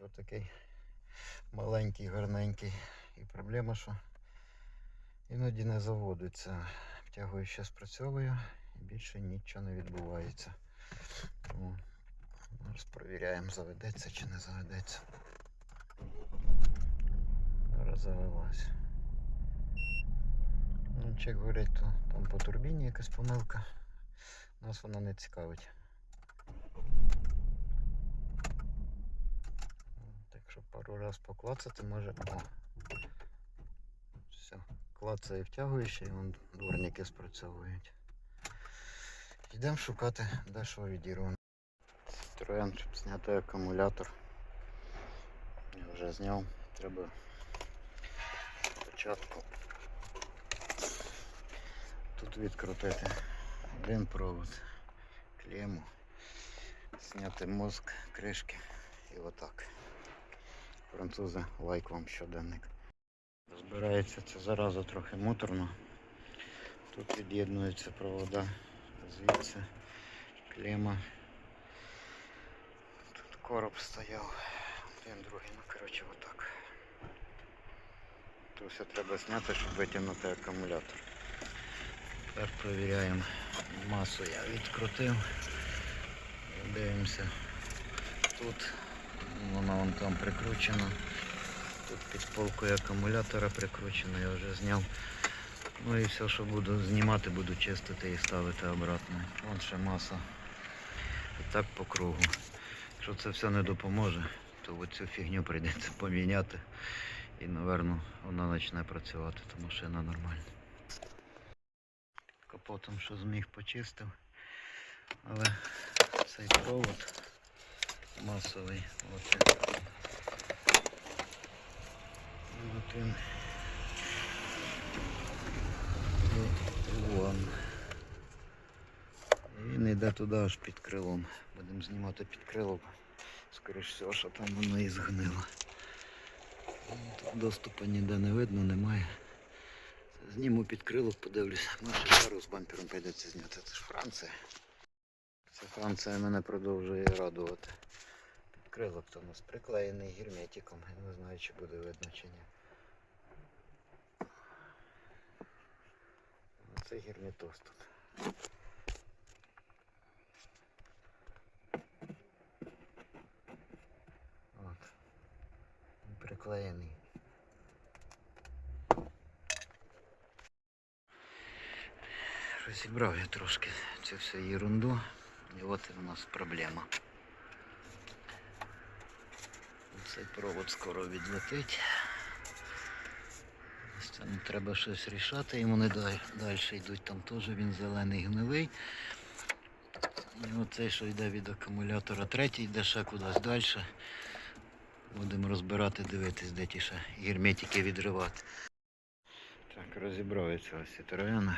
отакий маленький, гарненький. І проблема, що іноді не заводиться. Втягуючи спрацьовую і більше нічого не відбувається. Тому зараз перевіряємо, заведеться чи не заведеться. Зараз завелась. Ну, як говорять, то там по турбіні якась помилка. Нас вона не цікавить. Так що пару раз поклацати може. О. Все. Клацає втягуючи, і вон дворники спрацьовують. Йдемо шукати дешево відірваного. Citroen, щоб зняти акумулятор. Я вже зняв. Треба спочатку тут відкрутити один провод, клему, зняти мозк, кришки і отак. Французи лайк вам щоденник. Розбирається це зараза трохи муторно. Тут від'єднуються провода, звідси клема. Тут короб стояв, один другий, ну коротше отак. Тут все треба зняти, щоб витягнути акумулятор. Тепер перевіряємо масу. Я відкрутив. Дивимося. Тут вона вон там прикручена. Тут під полкою акумулятора прикручено, я вже зняв. Ну і все, що буду знімати, буду чистити і ставити обратно. Вон ще маса. І так по кругу. Якщо це все не допоможе, то оцю фігню прийдеться поміняти. І, напевно, вона почне працювати, то машина нормальна. Капотом що зміг почистив. Але цей провод масовий. От він. От він. Вон. І Він йде туди аж під крилом. Будемо знімати під крилом. Скоріше всього, що там воно і згнило. Тут доступу ніде не видно, немає. Зніму під крилок, подивлюся. Може пару з бампером прийдеться зняти. Це ж Франція. Це Франція мене продовжує радувати. Крилок то у нас приклеєний герметиком. Я не знаю, чи буде видно чи ні. Це герметоз тут. От. Приклеєний. Розібрав я трошки цю всю ерунду. І от і у нас проблема. Цей провод скоро відлетить. Ось Там треба щось рішати, йому не далі йдуть, там теж він зелений гнилий. І оцей, що йде від акумулятора, третій йде ще кудись далі. Будемо розбирати, дивитись, де ті ще герметики відривати. Так, розібрав я цього Citroёn.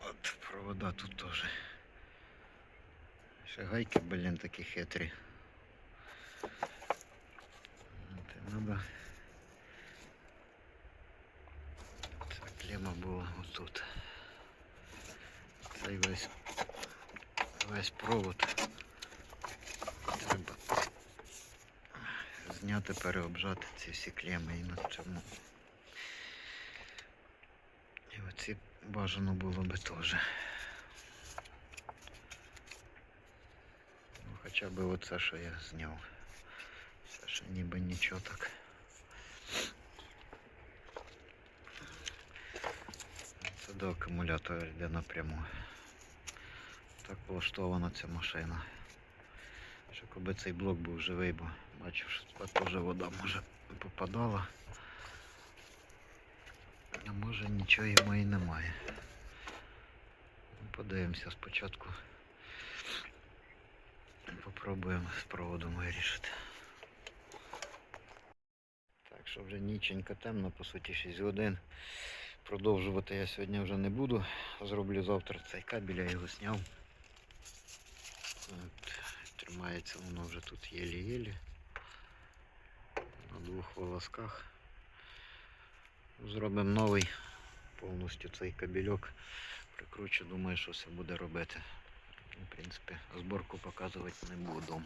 От провода тут теж. Ще гайки, блін, такі хитрі. І. Ця клема була отут. Цей весь весь провод треба зняти, переобжати ці всі клеми і на цьому. І оці бажано було би теж. Ну, хоча б оце, що я зняв. Це ще ніби нічого так. Це до акумулятора йде напряму. Так влаштована ця машина. Щоб аби цей блок був живий, бо бачив, що тут теж вода може попадала. А може нічого йому і немає. Подивимося спочатку. Попробуємо з проводом вирішити. Так що вже ніченько темно, по суті 6 годин. Продовжувати я сьогодні вже не буду. Зроблю завтра цей кабель, я його зняв. От, тримається воно вже тут єлі-єлі. На двох волосках. Зробимо новий повністю цей кабельок. Прикручу, думаю, що все буде робити. В принципі, зборку показувати не буду.